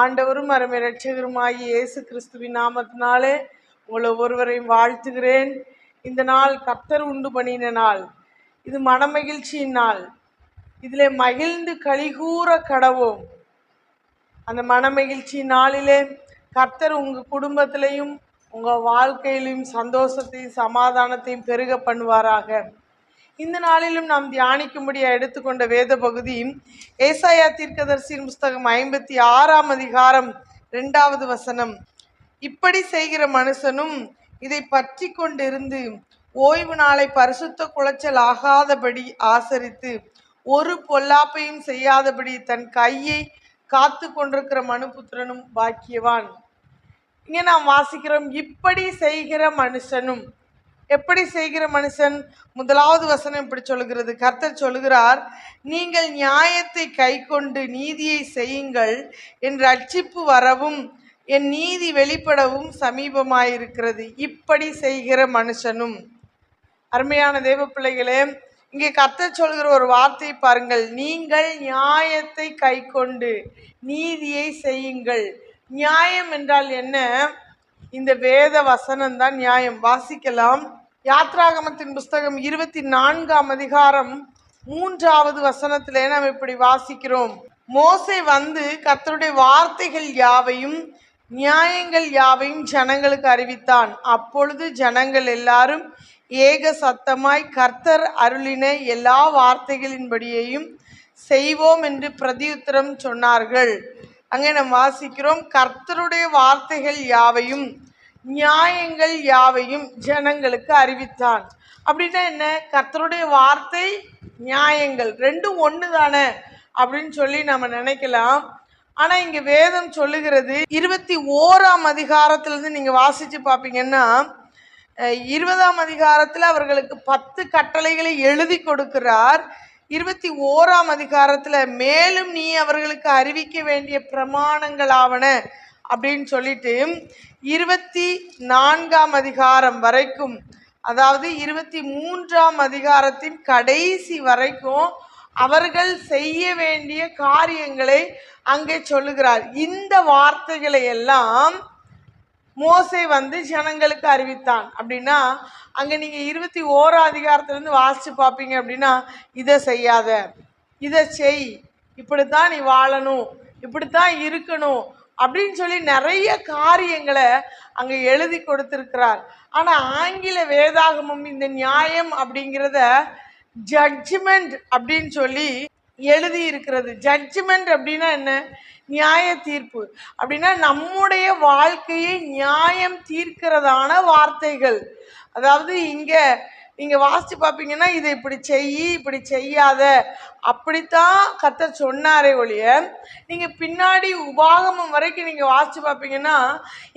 ஆண்டவரும் அருமை ரட்சகருமாகி இயேசு கிறிஸ்துவின் நாமத்தினாலே உங்களை ஒருவரையும் வாழ்த்துகிறேன். இந்த நாள் கர்த்தர் உண்டு பண்ணின நாள். இது மனமகிழ்ச்சியின் நாள். இதில் மகிழ்ந்து கலிகூற கடவோம். அந்த மனமகிழ்ச்சி நாளிலே கர்த்தர் உங்கள் குடும்பத்திலையும் உங்கள் வாழ்க்கையிலையும் சந்தோஷத்தையும் சமாதானத்தையும் பெருக பண்ணுவாராக. இந்த நாளிலும் நாம் தியானிக்கும்படியா எடுத்துக்கொண்ட வேத பகுதி ஏசாயா தீர்க்கதர்சியின் புஸ்தகம் ஐம்பத்தி ஆறாம் அதிகாரம் ரெண்டாவது வசனம். இப்படி செய்கிற மனுஷனும் இதை பற்றி கொண்டிருந்து ஓய்வு நாளை பரிசுத்த குலைச்சல் ஆகாதபடி ஆசரித்து ஒரு பொல்லாப்பையும் செய்யாதபடி தன் கையை காத்து கொண்டிருக்கிற மனுபுத்திரனும் பாக்கியவான். இங்கே நாம் வாசிக்கிறோம் இப்படி செய்கிற மனுஷனும் எப்படி செய்கிற மனுஷன்? முதலாவது வசனம் இப்படி சொல்லுகிறது. கர்த்தர் சொல்லுகிறார் நீங்கள் நியாயத்தை கைக்கொண்டு நீதியை செய்யுங்கள். என் ரட்சிப்பு வரவும் என் நீதி வெளிப்படவும் சமீபமாயிருக்கிறது. இப்படி செய்கிற மனுஷனும். அருமையான தேவ பிள்ளைகளே இங்கே கர்த்தர் சொல்கிற ஒரு வார்த்தை பாருங்கள். நீங்கள் நியாயத்தை கைக்கொண்டு நீதியை செய்யுங்கள். நியாயம் என்றால் என்ன? இந்த வேத வசனம் தான் நியாயம். வாசிக்கலாம். யாத்ராகமத்தின் புஸ்தகம் இருபத்தி நான்காம் அதிகாரம் மூன்றாவது வசனத்திலே நாம் இப்படி வாசிக்கிறோம். மோசை வந்து கர்த்தருடைய வார்த்தைகள் யாவையும் நியாயங்கள் யாவையும் ஜனங்களுக்கு அறிவித்தான். அப்பொழுது ஜனங்கள் எல்லாரும் ஏக சத்தமாய் கர்த்தர் அருளின எல்லா வார்த்தைகளின்படியையும் செய்வோம் என்று பிரதியுத்தரம் சொன்னார்கள். அங்கே நாம் வாசிக்கிறோம் கர்த்தருடைய வார்த்தைகள் யாவையும் நியாயங்கள் யாவையும் ஜனங்களுக்கு அறிவித்தான். அப்படின்னா என்ன? கர்த்தருடைய வார்த்தை நியாயங்கள். ரெண்டும் ஒன்று தானே அப்படின்னு சொல்லி நம்ம நினைக்கலாம். ஆனால் இங்கே வேதம் சொல்லுகிறது இருபத்தி ஓராம் அதிகாரத்திலேருந்து நீங்கள் வாசித்து பார்ப்பீங்கன்னா இருபதாம் அதிகாரத்தில் அவர்களுக்கு பத்து கட்டளைகளை எழுதி கொடுக்கிறார். இருபத்தி ஓராம் அதிகாரத்தில் மேலும் நீ அவர்களுக்கு அறிவிக்க வேண்டிய பிரமாணங்களாவன அப்படின்னு சொல்லிட்டு இருபத்தி நான்காம் அதிகாரம் வரைக்கும் அதாவது இருபத்தி மூன்றாம் அதிகாரத்தின் கடைசி வரைக்கும் அவர்கள் செய்ய வேண்டிய காரியங்களை அங்கே சொல்லுகிறார். இந்த வார்த்தைகளை எல்லாம் மோசை வந்து ஜனங்களுக்கு அறிவித்தான். அப்படின்னா அங்கே நீங்கள் இருபத்தி ஓரா அதிகாரத்துலேருந்து வாசித்து பார்ப்பீங்க அப்படின்னா இதை செய்யாத. இதை செய். இப்படித்தான் நீ வாழணும். இப்படித்தான் இருக்கணும். அப்படின்னு சொல்லி நிறைய காரியங்களை அங்கே எழுதி கொடுத்துருக்கிறார். ஆனால் ஆங்கில வேதாகமம் இந்த நியாயம் அப்படிங்கிறத ஜட்ஜ்மெண்ட் அப்படின்னு சொல்லி எழுதி இருக்கிறது. ஜட்ஜ்மெண்ட் அப்படின்னா என்ன? நியாய தீர்ப்பு. அப்படின்னா நம்முடைய வாழ்க்கையை நியாயம் தீர்க்கிறதான வார்த்தைகள். அதாவது இங்கே நீங்கள் வாசித்து பார்ப்பீங்கன்னா இதை இப்படி செய் இப்படி செய்யாத. அப்படித்தான் கர்த்தர் சொன்னாரே ஒழிய நீங்கள் பின்னாடி உபாகமம் வரைக்கும் நீங்கள் வாசித்து பார்ப்பீங்கன்னா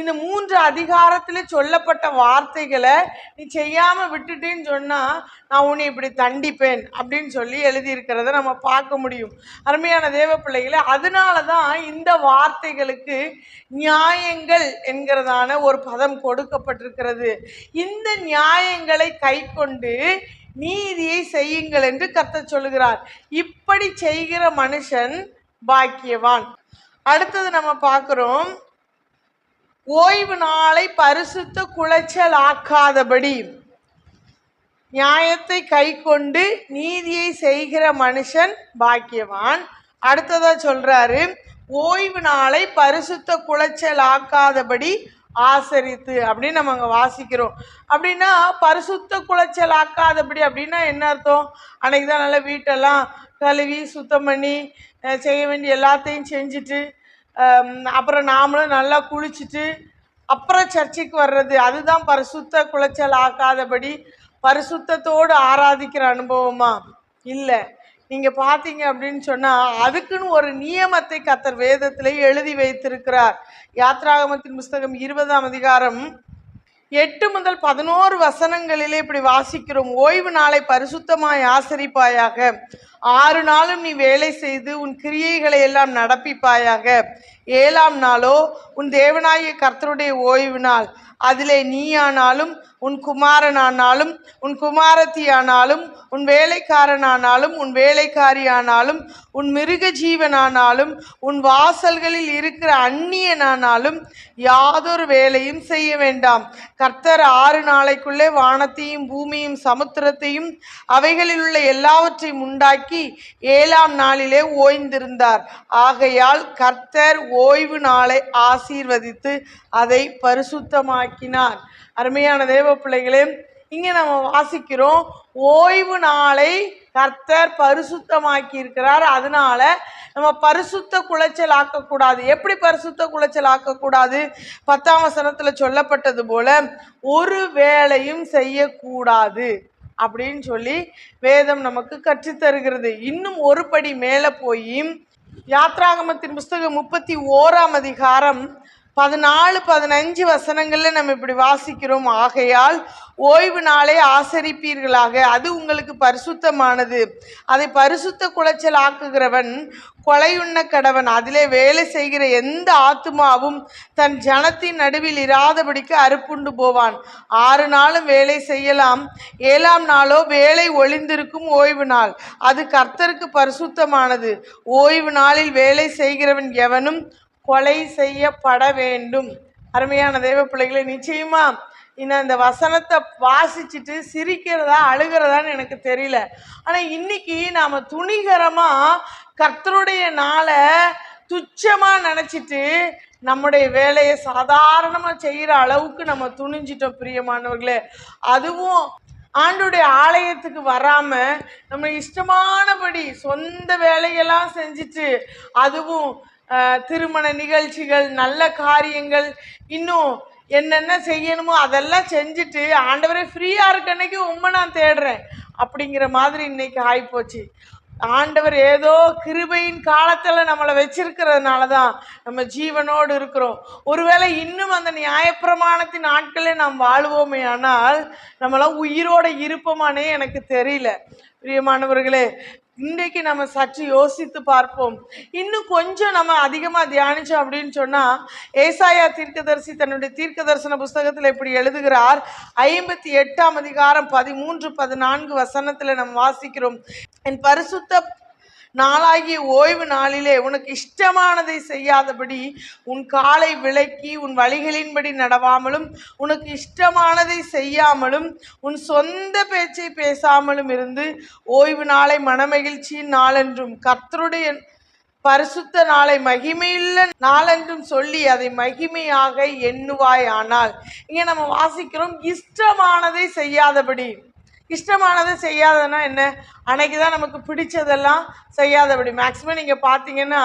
இந்த மூன்று அதிகாரத்தில் சொல்லப்பட்ட வார்த்தைகளை நீ செய்யாமல் விட்டுட்டேன்னு சொன்னால் நான் உன்னை இப்படி தண்டிப்பேன் அப்படின்னு சொல்லி எழுதியிருக்கிறத நம்ம பார்க்க முடியும். அருமையான தேவ பிள்ளைகளை அதனால தான் இந்த வார்த்தைகளுக்கு நியாயங்கள் என்கிறதான ஒரு பதம் கொடுக்கப்பட்டிருக்கிறது. இந்த நியாயங்களை கை கொண்டு நீதியை செய்யுங்கள் என்று கத்த சொல்லுகிறார். இப்படி செய்கிற மனுஷன் பாக்கியவான். அடுத்தது நம்ம பார்க்குறோம். ஓய்வு நாளை பரிசுத்த குளைச்சல் ஆக்காதபடி நியாயத்தை கை கொண்டு நீதியை செய்கிற மனுஷன் பாக்கியவான். அடுத்ததா சொல்றாரு ஓய்வு நாளை பரிசுத்த குளைச்சல் ஆக்காதபடி ஆசரித்து அப்படின்னு நம்ம அங்கே வாசிக்கிறோம். அப்படின்னா பரிசுத்த குலைச்சல் ஆக்காதபடி அப்படின்னா என்ன அர்த்தம்? அன்னைக்கு தான் நல்லா வீட்டெல்லாம் கழுவி சுத்தம் பண்ணி செய்ய வேண்டிய எல்லாத்தையும் செஞ்சுட்டு அப்புறம் நாமளும் நல்லா குளிச்சுட்டு அப்புறம் சர்ச்சுக்கு வர்றது. அதுதான் பரிசுத்த குலைச்சல் ஆக்காதபடி பரிசுத்தத்தோடு ஆராதிக்கிற அனுபவமா? இல்லை. நீங்கள் பார்த்தீங்க அப்படின்னு சொன்னால் அதுக்குன்னு ஒரு நியமத்தை கத்தர் வேதத்திலே எழுதி வைத்திருக்கிறார். யாத்ராகமத்தின் புஸ்தகம் இருபதாம் அதிகாரம் எட்டு முதல் பதினோரு வசனங்களிலே இப்படி வாசிக்கிறோம். ஓய்வு நாளை பரிசுத்தமாய் ஆசரிப்பாயாக. ஆறு நாளும் நீ வேலை செய்து உன் கிரியைகளை எல்லாம் நடப்பிப்பாயாக. ஏழாம் நாளோ உன் தேவனாய கர்த்தருடைய ஓய்வு நாள். அதிலே நீயானாலும் உன் குமாரனானாலும் உன் குமாரத்தியானாலும் உன் வேலைக்காரனானாலும் உன் வேலைக்காரியானாலும் உன் மிருக ஜீவனானாலும் உன் வாசல்களில் இருக்கிற அந்நியனானாலும் யாதொரு வேலையும் செய்ய வேண்டாம். கர்த்தர் ஆறு நாளைக்குள்ளே வானத்தையும் பூமியும் சமுத்திரத்தையும் அவைகளில் உள்ள எல்லாவற்றையும் உண்டாக்கி ஏழாம் நாளிலே ஓய்ந்திருந்தார். ஆகையால் கர்த்தர் ஓய்வு நாளை ஆசீர்வதித்து அதை பரிசுத்தமாக்கினார். அருமையான தேவ பிள்ளைகளே இங்கே நம்ம வாசிக்கிறோம் ஓய்வு நாளை கர்த்தர் பரிசுத்தமாக்கி இருக்கிறார் அதனால நம்ம பரிசுத்த குலைச்சல் ஆக்கக்கூடாது. எப்படி பரிசுத்த குலைச்சல் ஆக்கக்கூடாது? பத்தாம் வசனத்தில் சொல்லப்பட்டது போல ஒரு வேலையும் செய்யக்கூடாது அப்படின்னு சொல்லி வேதம் நமக்கு கற்றுத்தருகிறது இன்னும் ஒரு படி மேலே போய் யாத்ராகமத்தின் புஸ்தகம் முப்பத்தி ஓராம் அதிகாரம் பதினாலு பதினஞ்சு வசனங்களில் நம்ம இப்படி வாசிக்கிறோம். ஆகையால் ஓய்வு நாளை ஆசரிப்பீர்களாக. அது உங்களுக்கு பரிசுத்தமானது. அதை பரிசுத்த குலைச்சல் ஆக்குகிறவன் கொலையுண்ண கடவன். அதிலே வேலை செய்கிற எந்த ஆத்துமாவும் தன் ஜனத்தின் நடுவில் இராதபடிக்கு அறுப்புண்டு போவான். ஆறு நாளும் வேலை செய்யலாம். ஏழாம் நாளோ வேலை ஒளிந்திருக்கும் ஓய்வு நாள். அது கர்த்தருக்கு பரிசுத்தமானது. ஓய்வு நாளில் வேலை செய்கிறவன் எவனும் கொலை செய்யப்பட வேண்டும். அருமையான தெய்வ பிள்ளைகளை நிச்சயமா இன்னும் இந்த வசனத்தை வாசிச்சுட்டு சிரிக்கிறதா அழுகிறதான்னு எனக்கு தெரியல. ஆனால் இன்னைக்கு நாம் துணிகரமாக கர்த்தருடைய நாளை துச்சமாக நினச்சிட்டு நம்முடைய வேலையை சாதாரணமாக செய்கிற அளவுக்கு நம்ம துணிஞ்சிட்டோம் பிரியமானவர்களே. அதுவும் ஆண்டுடைய ஆலயத்துக்கு வராம நம்ம இஷ்டமானபடி சொந்த வேலையெல்லாம் செஞ்சுட்டு அதுவும் திருமண நிகழ்ச்சிகள் நல்ல காரியங்கள் இன்னும் என்னென்ன செய்யணுமோ அதெல்லாம் செஞ்சுட்டு ஆண்டவரே ஃப்ரீயாக இருக்க அன்னைக்கு உண்மை நான் தேடுறேன். அப்படிங்கிற மாதிரி இன்னைக்கு ஆகிப்போச்சு ஆண்டவர் ஏதோ கிருபையின் காலத்தில் நம்மளை வச்சிருக்கிறதுனால தான் நம்ம ஜீவனோடு இருக்கிறோம். ஒருவேளை இன்னும் அந்த நியாயப்பிரமாணத்தின் ஆட்களே நாம் வாழ்வோமே ஆனால் நம்மளாம் உயிரோட இருப்போமானே எனக்கு தெரியல. பிரியமானவர்களே இன்றைக்கு நம்ம சற்று யோசித்து பார்ப்போம். இன்னும் கொஞ்சம் நம்ம அதிகமாக தியானிச்சோம் அப்படின்னு சொன்னால் ஏசாயா தீர்க்கதரிசி தன்னுடைய தீர்க்க தரிசன புஸ்தகத்தில் இப்படி எழுதுகிறார். ஐம்பத்தி எட்டாம் அதிகாரம் பதிமூன்று பதினான்கு வசனத்தில் நம்ம வாசிக்கிறோம். என் பரிசுத்த நாளாகிய ஓய்வு நாளிலே உனக்கு இஷ்டமானதை செய்யாதபடி உன் காலை விலக்கி உன் வழிகளின்படி நடவாமலும் உனக்கு இஷ்டமானதை செய்யாமலும் உன் சொந்த பேச்சை பேசாமலும் இருந்து ஓய்வு நாளை மனமகிழ்ச்சியின் நாளென்றும் கர்த்தருடைய பரிசுத்த நாளை மகிமையுள்ள நாளென்றும் சொல்லி அதை மகிமையாக எண்ணுவாய் ஆனால் இங்கே நம்ம வாசிக்கிறோம் இஷ்டமானதை செய்யாதபடி. இஷ்டமானதை செய்யாததுன்னா என்ன? அன்னைக்கு தான் நமக்கு பிடிச்சதெல்லாம் செய்யாதபடி. மேக்ஸிமம் நீங்கள் பார்த்தீங்கன்னா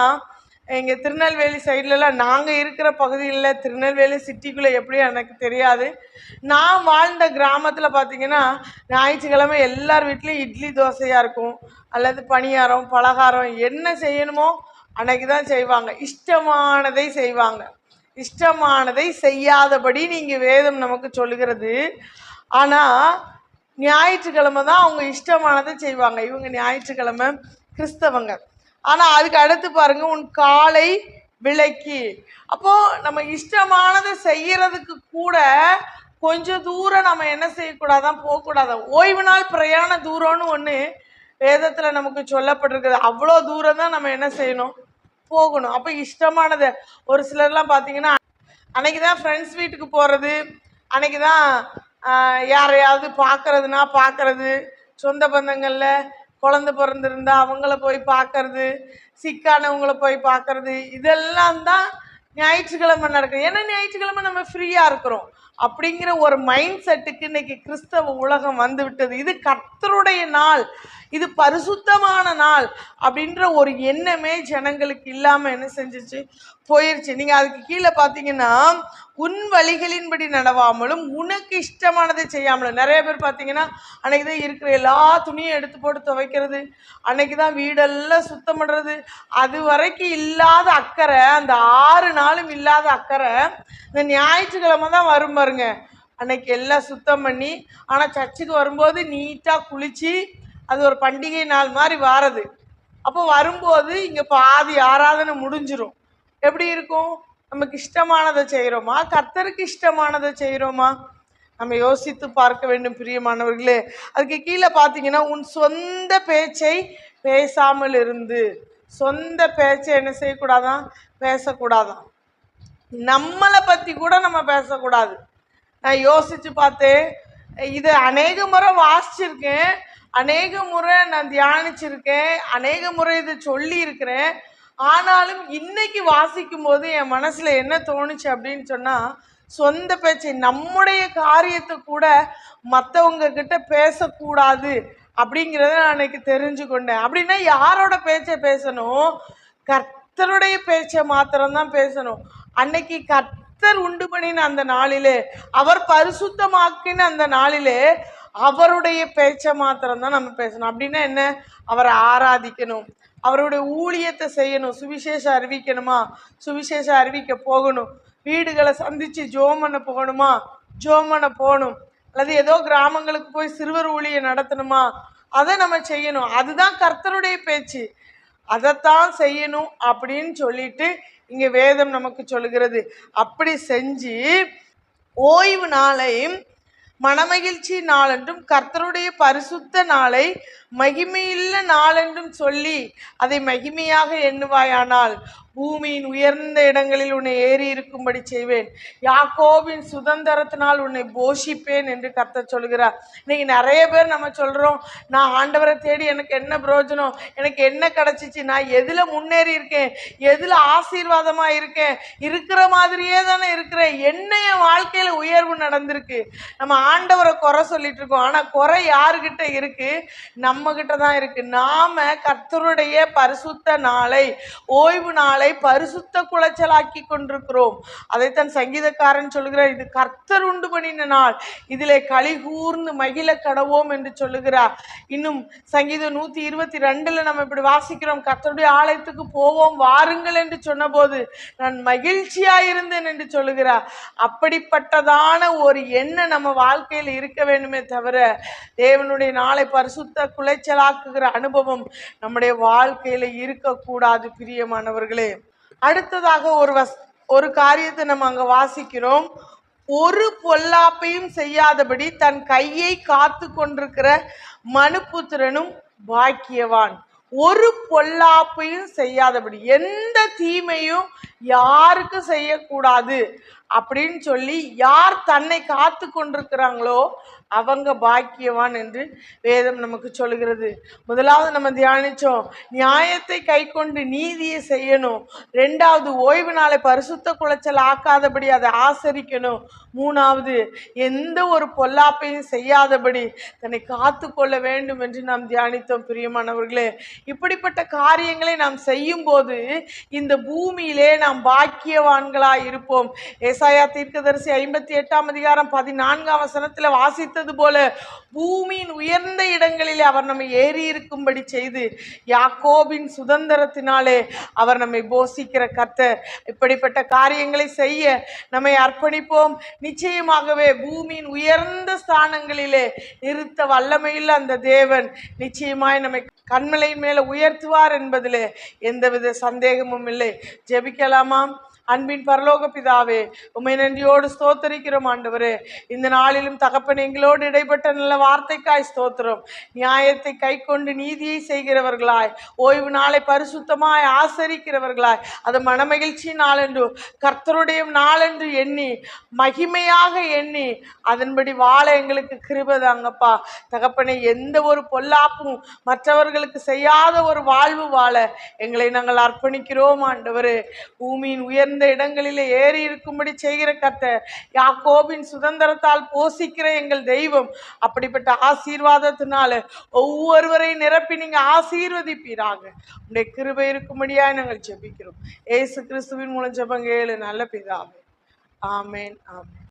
எங்கள் திருநெல்வேலி சைட்லலாம் நாங்கள் இருக்கிற பகுதியில் திருநெல்வேலி சிட்டிக்குள்ளே எப்படி எனக்கு தெரியாது. நான் வாழ்ந்த கிராமத்தில் பார்த்தீங்கன்னா ஞாயிற்றுக்கிழமை எல்லார் வீட்லேயும் இட்லி தோசையாக இருக்கும். அல்லது பணியாரம் பலகாரம் என்ன செய்யணுமோ அன்னைக்கு தான் செய்வாங்க. இஷ்டமானதை செய்வாங்க. இஷ்டமானதை செய்யாதபடி நீங்கள் வேதம் நமக்கு சொல்லுகிறது. ஆனால் ஞாயிற்றுக்கிழமை தான் அவங்க இஷ்டமானதை செய்வாங்க. இவங்க ஞாயிற்றுக்கிழமை கிறிஸ்தவங்க. ஆனால் அதுக்கு அடுத்து பாருங்க உன் காலை விலக்கி அப்போ நம்ம இஷ்டமானதை செய்யறதுக்கு கூட கொஞ்சம் தூரம் நம்ம என்ன செய்யக்கூடாதான் போகக்கூடாதான் ஓய்வு நாள் பிரயாண தூரம்னு ஒன்று வேதத்தில் நமக்கு சொல்லப்பட்டிருக்குது. அவ்வளோ தூரம் தான் நம்ம என்ன செய்யணும்? போகணும். அப்போ இஷ்டமானது ஒரு சிலர்லாம் பார்த்தீங்கன்னா அன்னைக்கு தான் ஃப்ரெண்ட்ஸ் வீட்டுக்கு போகிறது அன்னைக்கு தான் யாரையாவது பார்க்கறதுனா பார்க்கறது. சொந்த பந்தங்களில் குழந்த பிறந்திருந்தா அவங்கள போய் பார்க்கறது. சிக்கானவங்கள போய் பார்க்கறது. இதெல்லாம் தான் ஞாயிற்றுக்கிழமை நடக்குது. ஏன்னா ஞாயிற்றுக்கிழமை நம்ம ஃப்ரீயாக இருக்கிறோம். அப்படிங்கிற ஒரு மைண்ட் செட்டுக்கு இன்னைக்கு கிறிஸ்தவ உலகம் வந்து விட்டது. இது கர்த்தருடைய நாள். இது பரிசுத்தமான நாள் அப்படின்ற ஒரு எண்ணமே ஜனங்களுக்கு இல்லாமல் என்ன செஞ்சிச்சு? போயிருச்சு. நீங்கள் அதுக்கு கீழே பார்த்தீங்கன்னா உன் வழிகளின்படி நடவாமலும் உனக்கு இஷ்டமானதை செய்யாமலும். நிறைய பேர் பார்த்தீங்கன்னா அன்னைக்கு தான் இருக்கிற எல்லா துணியும் எடுத்து போட்டு துவைக்கிறது அன்னைக்கு தான் வீடெல்லாம் சுத்தம் பண்ணுறது அது வரைக்கும் இல்லாத அக்கறை அந்த ஆறு நாளும் இல்லாத அக்கறை இந்த ஞாயிற்றுக்கிழமை தான் வரும் பாருங்க. அன்னைக்கு எல்லாம் சுத்தம் பண்ணி ஆனால் சர்ச்சுக்கு வரும்போது நீட்டாக குளித்து அது ஒரு பண்டிகை நாள் மாதிரி வாரது. அப்போ வரும்போது இங்கே பாதி ஆராதனை முடிஞ்சிரும். எப்படி இருக்கும்? நமக்கு இஷ்டமானதை செய்கிறோமா கர்த்தருக்கு இஷ்டமானதை செய்கிறோமா நம்ம யோசித்து பார்க்க வேண்டும் பிரியமானவர்களே. அதுக்கு கீழே பார்த்தீங்கன்னா உன் சொந்த பேச்சை பேசாமல் இருந்து சொந்த பேச்சை என்ன செய்யக்கூடாதான் பேசக்கூடாதான். நம்மளை பற்றி கூட நம்ம பேசக்கூடாது. நான் யோசித்து பார்த்தேன் இதை அநேக முறை வாசிச்சிருக்கேன் அநேக முறை நான் தியானிச்சிருக்கேன் அநேக முறை இதை சொல்லியிருக்கிறேன். ஆனாலும் இன்னைக்கு வாசிக்கும் போது என் மனசில் என்ன தோணுச்சு அப்படின்னு சொன்னால் சொந்த பேச்சை நம்முடைய காரியத்தை கூட மற்றவங்க கிட்ட பேசக்கூடாது அப்படிங்கிறத நான் அன்னைக்கு தெரிஞ்சு கொண்டேன் அப்படின்னா யாரோட பேச்சை பேசணும்? கர்த்தருடைய பேச்சை மாத்திரம்தான் பேசணும். அன்னைக்கு கர்த்தர் உண்டு பண்ணின அந்த நாளிலே அவர் பரிசுத்தமாக்கின அந்த நாளிலே அவருடைய பேச்சை மாத்திரம் தான் நம்ம பேசணும். அப்படின்னா என்ன? அவரை ஆராதிக்கணும். அவருடைய ஊழியத்தை செய்யணும் சுவிசேஷம் அறிவிக்கணுமா? சுவிசேஷம் அறிவிக்க போகணும். வீடுகளை சந்தித்து ஜோம் பண்ண போகணுமா? ஜோம் பண்ண போகணும். அல்லது ஏதோ கிராமங்களுக்கு போய் சிறுவர் ஊழியை நடத்தணுமா? அதை நம்ம செய்யணும். அதுதான் கர்த்தருடைய பேச்சு. அதைத்தான் செய்யணும் அப்படின்னு சொல்லிட்டு இங்கே வேதம் நமக்கு சொல்லுகிறது. அப்படி செஞ்சு ஓய்வு நாளையும் மனமகிழ்ச்சி நாளென்றும் கர்த்தருடைய பரிசுத்த நாளை மகிமையுள்ள நாளென்றும் சொல்லி அதை மகிமையாக எண்ணுவாயானால் பூமியின் உயர்ந்த இடங்களில் உன்னை ஏறி இருக்கும்படி செய்வேன். யாக்கோவின் சுதந்திரத்தினால் உன்னை போஷிப்பேன் என்று கத்த சொல்கிறார். இன்னைக்கு நிறைய பேர் நம்ம சொல்கிறோம் நான் ஆண்டவரை தேடி எனக்கு என்ன பிரயோஜனம் எனக்கு என்ன கிடச்சிச்சு நான் எதில் முன்னேறி இருக்கேன் எதில் ஆசீர்வாதமாக இருக்கேன் இருக்கிற மாதிரியே தானே இருக்கிறேன். என்ன என் வாழ்க்கையில் உயர்வு நடந்திருக்கு? நம்ம ஆண்டவரை குறை சொல்லிட்டு இருக்கோம். ஆனால் குறை யாருக்கிட்ட இருக்குது நம்ம கிட்ட தான் இருக்கு. நாம கர்த்தருடைய பரிசுத்த நாளை ஓய்வு நாளை பரிசுத்த குலைச்சலாக்கி கொண்டிருக்கிறோம். அதைத்தான் சங்கீதக்காரன் சொல்கிறார் இது கர்த்தர் உண்டு பண்ணின நாள். இதிலே களி கூர்ந்து மகிழ கடவோம் என்று சொல்லுகிறார். இன்னும் சங்கீதம் நூத்தி இருபத்தி ரெண்டுல நம்ம இப்படி வாசிக்கிறோம் கர்த்தருடைய ஆலயத்துக்கு போவோம் வாருங்கள் என்று சொன்னபோது நான் மகிழ்ச்சியாயிருந்தேன் என்று சொல்லுகிறார். அப்படிப்பட்டதான ஒரு எண்ணம் நம்ம வாழ்க்கையில் இருக்க வேண்டுமே தவிர தேவனுடைய நாளை பரிசுத்த உளைச்சலாக்குகிற அனுபவம் நம்முடைய வாழ்க்கையில இருக்கக்கூடாது பிரியமானவர்களே. அடுத்ததாக ஒரு வஸ் ஒரு காரியத்தை நம்ம அங்க வாசிக்கிறோம். ஒரு பொல்லாப்பையும் செய்யாதபடி தன் கையை காத்து கொண்டிருக்கிற மனுப்புத்திரனும் பாக்கியவான். ஒரு பொல்லாப்பையும் செய்யாதபடி எந்த தீமையும் யாருக்கும் செய்யக்கூடாது அப்படின்னு சொல்லி யார் தன்னை காத்து கொண்டிருக்கிறாங்களோ அவங்க பாக்கியவான் என்று வேதம் நமக்கு சொல்லுகிறது. முதலாவது நம்ம தியானித்தோம் நியாயத்தை கை கொண்டு நீதியை செய்யணும். ரெண்டாவது ஓய்வு நாளை பரிசுத்த குலைச்சல் ஆக்காதபடி அதை ஆசரிக்கணும். மூணாவது எந்த ஒரு பொல்லாப்பையும் செய்யாதபடி தன்னை காத்து கொள்ள வேண்டும் என்று நாம் தியானித்தோம் பிரியமானவர்களே. இப்படிப்பட்ட காரியங்களை நாம் செய்யும் போது இந்த பூமியிலே நாம் பாக்கியவான்களாக இருப்போம். ஏசாயா தீர்க்கதரிசி ஐம்பத்தி எட்டாம் அதிகாரம் பதினான்காம் வசனத்தில் வாசித்தது போல பூமியின் உயர்ந்த இடங்களிலே அவர் நம்மை ஏறி இருக்கும்படி செய்து யாக்கோபின் சுதந்திரத்தினாலே அவர் நம்மை போஷிக்கிற கர்த்தர். இப்படிப்பட்ட காரியங்களை செய்ய நம்மை அர்ப்பணிப்போம். நிச்சயமாகவே பூமியின் உயர்ந்த ஸ்தானங்களிலே நிறுத்த வல்லமையில் அந்த தேவன் நிச்சயமாய் நம்மை கண்மலையின் மேலே உயர்த்துவார் என்பதிலே எந்தவித சந்தேகமும் இல்லை. ஜெபிக்கலாமாம்? அன்பின் பரலோக பிதாவே உமை நன்றியோடு ஸ்தோத்தரிக்கிறோம் ஆண்டவரே. இந்த நாளிலும் தகப்பன் எங்களோடு இடைப்பட்ட நல்ல வார்த்தைக்காய் ஸ்தோத்திரம். நியாயத்தை கை கொண்டு நீதியை செய்கிறவர்களாய் ஓய்வு நாளை பரிசுத்தமாய் ஆசரிக்கிறவர்களாய் அது மனமகிழ்ச்சி நாளென்று கர்த்தருடைய நாளென்று எண்ணி மகிமையாக எண்ணி அதன்படி வாழ எங்களுக்கு கிருபதாங்கப்பா தகப்பனை எந்த ஒரு பொல்லாப்பும் மற்றவர்களுக்கு செய்யாத ஒரு வாழ்வு வாழ எங்களை நாங்கள் அர்ப்பணிக்கிறோம் ஆண்டவரே. பூமியின் உயர்ந்த இடங்களிலே ஏறி இருக்கும்படி செய்கிற கர்த்தர் யாக்கோபின் சுதந்திரத்தால் போஷிக்கிற எங்கள் தெய்வம். அப்படிப்பட்ட ஆசீர்வாதத்தினால ஒவ்வொருவரையும் நிரப்பி நீங்க ஆசீர்வதிப்பீராக. உடைய கிருபை இருக்கும்படியா நாங்கள் ஜெபிக்கிறோம். ஏசு கிறிஸ்துவின் மூலம் ஜெபங்க ஏழு நல்ல பிதாவே. ஆமேன் ஆமேன்.